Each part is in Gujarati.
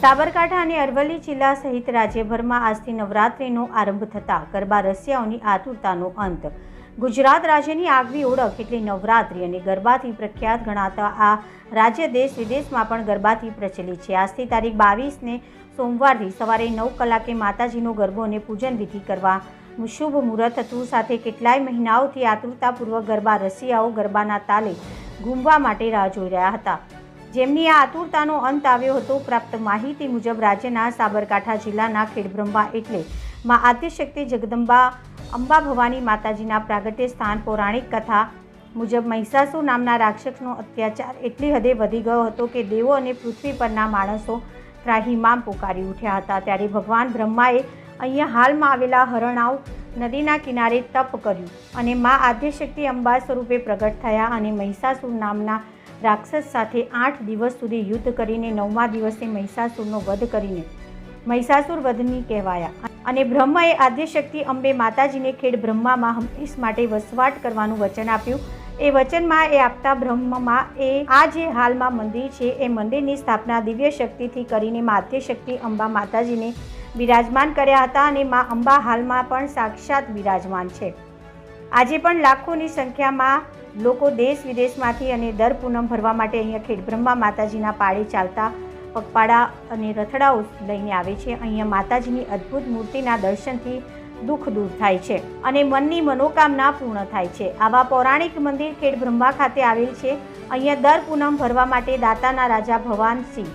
સાબરકાંઠા અને અરવલ્લી જિલ્લા સહિત રાજ્યભરમાં આજથી નવરાત્રિનો આરંભ થતાં ગરબા રસિયાઓની આતુરતાનો અંત. ગુજરાત રાજ્યની આગવી ઓળખ એટલે નવરાત્રિ અને ગરબાથી પ્રખ્યાત ગણાતા આ રાજ્ય દેશ વિદેશમાં પણ ગરબાથી પ્રચલિત છે. આજથી તારીખ બાવીસને સોમવારથી સવારે નવ કલાકે માતાજીનો ગરબો અને પૂજન વિધિ કરવા શુભ મુહૂર્ત હતું. સાથે કેટલાય મહિનાઓથી આતુરતાપૂર્વક ગરબા રસિયાઓ ગરબાના તાલે ઘૂમવા માટે રાહ જોઈ રહ્યા હતા. જેમની આ આતુરતાનો અંત આવ્યો હતો, પ્રાપ્ત માહિતી મુજબ રાજ્યના સાબરકાંઠા જિલ્લાના ખેડબ્રહ્મા એટલે માં આદ્યશક્તિ જગદંબા અંબા ભવાની માતાજીના પ્રાગટ્ય સ્થાન પૌરાણિક કથા મુજબ મહિષાસુર નામના રાક્ષસનો અત્યાચાર એટલી હદે વધી ગયો હતો કે દેવો અને પૃથ્વી પરના માણસો ત્રાહિમામ પોકારી ઉઠ્યા હતા. ત્યારે ભગવાન બ્રહ્માએ અહીંયા હાલમાં આવેલા હરણાવ નદીના કિનારે તપ કર્યું અને મા આદ્યશક્તિ અંબા સ્વરૂપે પ્રગટ થયા અને મહિષાસુર નામના રાક્ષસ સાથે આઠ દિવસ સુધી યુદ્ધ કરીને નવમા દિવસે મહિષાસુરનો વધ કરીને મહિષાસુર વધની કહેવાયા. અને બ્રહ્માએ આદ્યશક્તિ અંબે માતાજીને ખેડ બ્રહ્મામાં હંમેશ માટે વસવાટ કરવાનું વચન આપ્યું. એ વચનમાં એ આપતા બ્રહ્મમાં એ, આ જે હાલમાં મંદિર છે, એ મંદિરની સ્થાપના દિવ્ય શક્તિથી કરીને માધ્યશક્તિ અંબા માતાજીને બિરાજમાન કર્યા હતા અને મા અંબા હાલમાં પણ સાક્ષાત બિરાજમાન છે. આજે પણ લાખોની સંખ્યામાં લોકો દેશ વિદેશમાંથી અને દર પૂનમ ભરવા માટે અહીંયા ખેડબ્રહ્મા માતાજીના પાળે ચાલતા પગપાળા અને રથડાઓ લઈને આવે છે. અહીંયા માતાજીની અદ્ભુત મૂર્તિના દર્શનથી દુઃખ દૂર થાય છે અને મનની મનોકામના પૂર્ણ થાય છે. આવા પૌરાણિક મંદિર ખેડબ્રહ્મા ખાતે આવેલ છે. અહીંયા દર પૂનમ ભરવા માટે દાતાના રાજા ભવાનસિંહ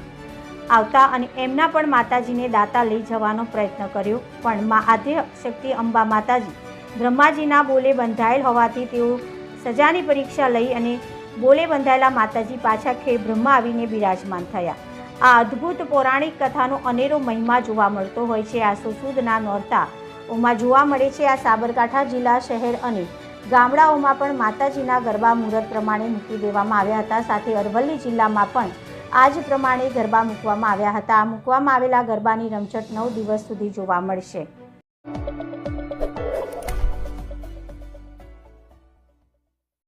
આવતા અને એમના પણ માતાજીને દાતા લઈ જવાનો પ્રયત્ન કર્યો. પણ મા શક્તિ અંબા માતાજી બ્રહ્માજીના બોલે બંધાયેલ હોવાથી તેઓ સજાની પરીક્ષા લઈ અને બોલે બંધાયેલા માતાજી પાછા ખેડ બ્રહ્મા આવીને બિરાજમાન થયા. આ અદ્ભુત પૌરાણિક કથાનો અનેરો મહિમા જોવા મળતો હોય છે. આ સુસુદના નોરતા ઓમાં જોવા મળે છે. આ સાબરકાંઠા જિલ્લા શહેર અને ગામડાઓમાં પણ માતાજીના ગરબા મુહૂર્ત પ્રમાણે મૂકી દેવામાં આવ્યા હતા. સાથે અરવલ્લી જિલ્લામાં પણ આ જ પ્રમાણે ગરબા મૂકવામાં આવ્યા હતા. આ મૂકવામાં આવેલા ગરબાની રમઝટ નવ દિવસ સુધી જોવા મળશે.